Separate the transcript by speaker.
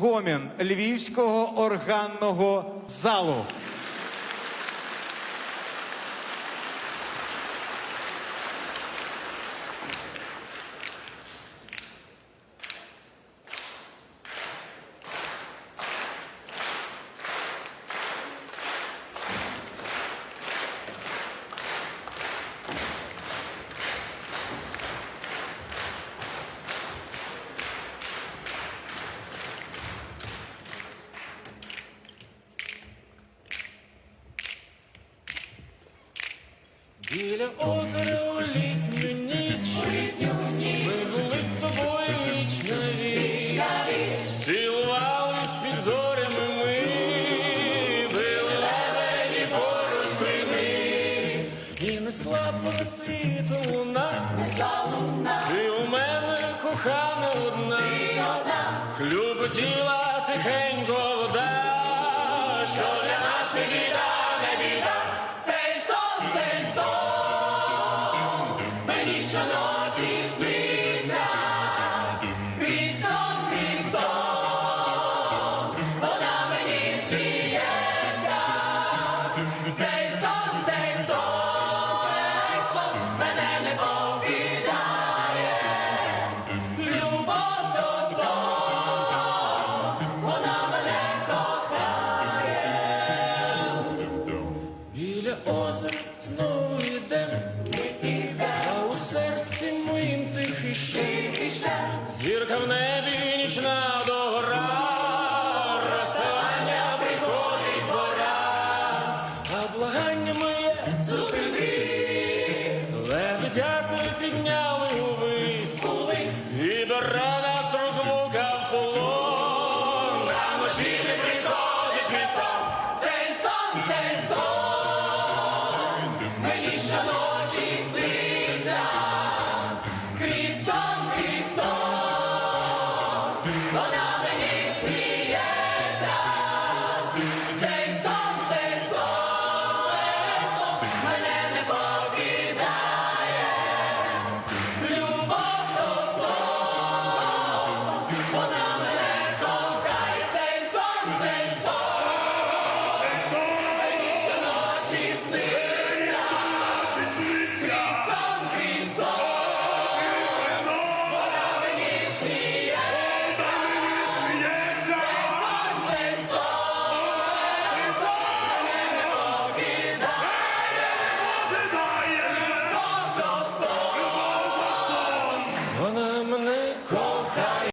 Speaker 1: гомін Львівського органного залу.
Speaker 2: Біля озера у літню ніч. Ми були з тобою віч на віч, цілувались під зорями ми, били лебеді поруч прими, і несла понад світом луна, ти у мене кохана одна, хлюпотіла тихенько вода, що для нас і біда, не біда, щоночі сниться, крізь сон, вона мені сміється, цей сон, цей сон, мене не покидає, любов до сон, мене кохає. Біля йдемо, Зірка в небі нічна догора, розставання приходить пора, а благання моє зупини, лебедята підняли увись, і бера нас розлука в полон, а вночі не приходиш мій сон, цей сон, цей сон, мені щоночі вона мені сміється, цей сон, цей